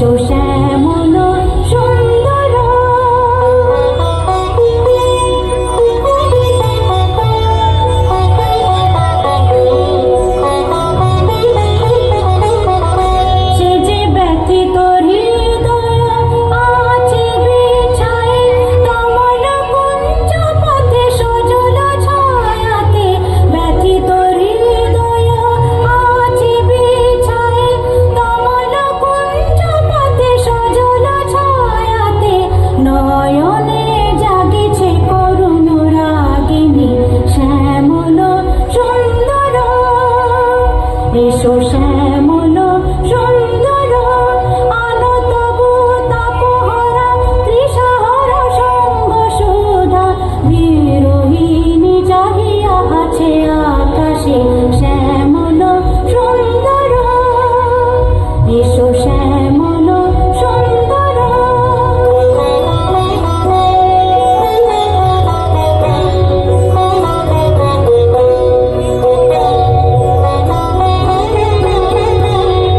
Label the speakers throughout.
Speaker 1: Sâu আছে আকাশে শ্যামল সুন্দর। এসো শ্যামল সুন্দর।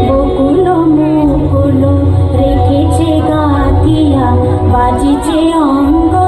Speaker 1: বকুল মুকুল রেখেছে গাতিয়া বাজিছে অঙ্গ।